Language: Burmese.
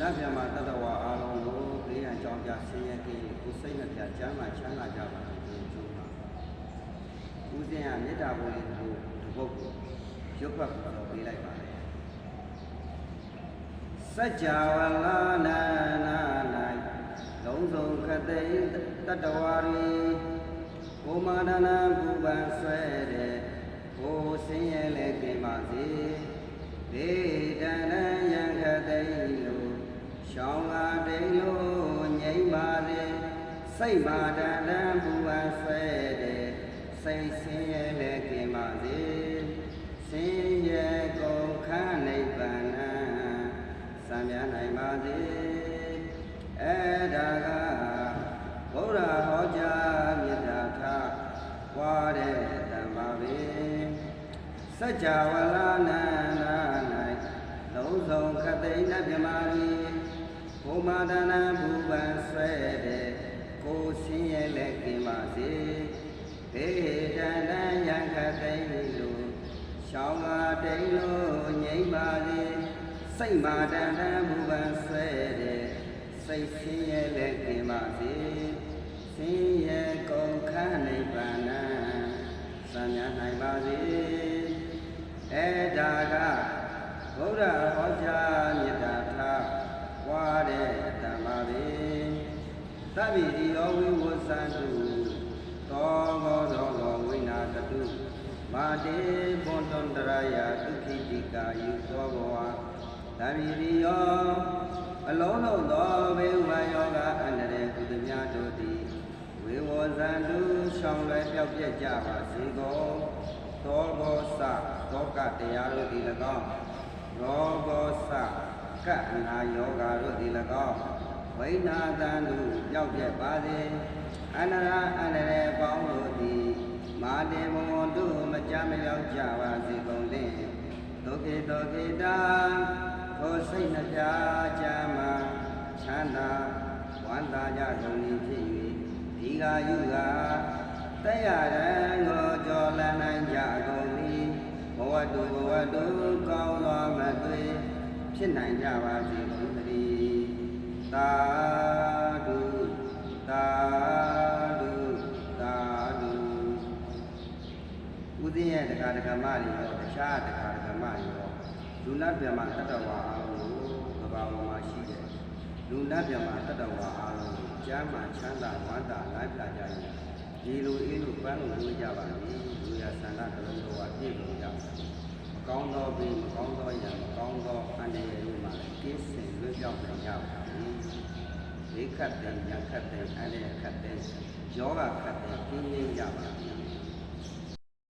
နတ်ဗျာမှာတတဝါအားလုံးကိုဘေးရန်ကြောင်းကြဆင်းရဲကင်းကိုယ်စိတ်နှပြကျမ်းမှချမ်းသာကြပါစေကျိုးမှာဦးဇင်းကမေတ္တာပို့လေးကိုတပုတ်ကိုရုပ်ဖတ်ပြီးတော့ပေးလိုက်ပါလေစัจ java လာနာနာ၌လုံးစုံခတိတတဝါရီကိုမာဒနာဘူပန်ဆွဲတဲ့ကိုဆင်းရဲလဲကင်းပါစေဒေတနံယံခတိလို့ ရှောင်းလာတိန်လို့ငြိမ့်ပါလေစိတ်မာတန်တန်ပူပန်ဆွဲတဲ့စိတ်ဆင်းရဲလည်းกินပါစေဆင်းရဲကုန်ခန်းနိဗ္ဗာန်စံမြနိုင်ပါစေအဲ့ဒါကဘုရားဟောကြားမြတ်တာထွားတဲ့ဓမ္မပဲစัจ java လာနာနာ၌လုံးစုံခတိန်နဗ္ဗမာရီ ဘုမာဒနာဘူပန်ဆွဲတဲ့ကိုရှင်ရဲ့လက်ကင်ပါစေဒေဒနာယံခသိလူရှောင်းလာတိန်လို့ငြိမ့်ပါစေစိတ်မာဒနာဘူပန်ဆွဲတဲ့စိတ်ရှင်ရဲ့လက်ကင်ပါစေစင်ရဲ့ကုန်ခန်းနိဗ္ဗာန်စံရနိုင်ပါစေအဲဒါကဘုရား သဗ္ဗိတိယောဝိဝသန္တုသောဘောသောဘောဝိနာတတုမာတေဘွန်တန္တရာယဒုက္ခိတိကာယုသောဘောသဗ္ဗိတိယောအလုံးစုံသောဘေဥပါယောဂအန္တရေကုသမြတ်တို့သည်ဝေဝဇန္တုရှောင်းလဲပြောက်ပြက်ကြပါစေကုန်သောဘောစသောကတရားတို့သည်၎င်းရောဘောစကပ်အနာယောဂါတို့သည်၎င်း ဝိနာသံတို့ရောက်ပြက်ပါစေအန္တရာအန္တရေပေါင်းတို့သည်မာတေဘဝတို့မကြမရောက်ကြပါစေကုန်လင်ဒုက္ခေတောကေတာကိုယ်စိတ်နှပြကြမှာချမ်းသာဝမ်းသာကြကုန်၏ဖြစ်၍ဒီဃာယုကတက်ရတဲ့ကိုကြော်လန်းနိုင်ကြကုန်၏ဘဝတုဘဝတုကောင်းသောမသွေဖြစ်နိုင်ကြပါစေကုန်သတည်း သာဓုသာဓုသာဓုဥဒင်းရဲ့တရားဓမ္မတွေရောတခြားတရားဓမ္မတွေရောလူနတ်ပြမတတ္တဝါအားလုံးကိုကဘာပေါ်မှာရှိတဲ့လူနတ်ပြမတတ္တဝါအားလုံးကိုကျမ်းမှချမ်းသာဝမ်းသာလိုက်ပြကြရင်ဒီလိုအေးလို့ပန်းလို့လို့ကြပါလိမ့်လူရဆန္ဒတစ်လုံးတော်ပြည့်လို့ရပါမကောင်းသောဘေးမကောင်းသော ရောက်တယ်ရောက်ပါဘူးဒီခတ်တယ်ညာခတ်တယ်အဲ့ဒီခတ်တယ်ယောဂခတ်တယ်ပြင်းပြင်းရပါဘူး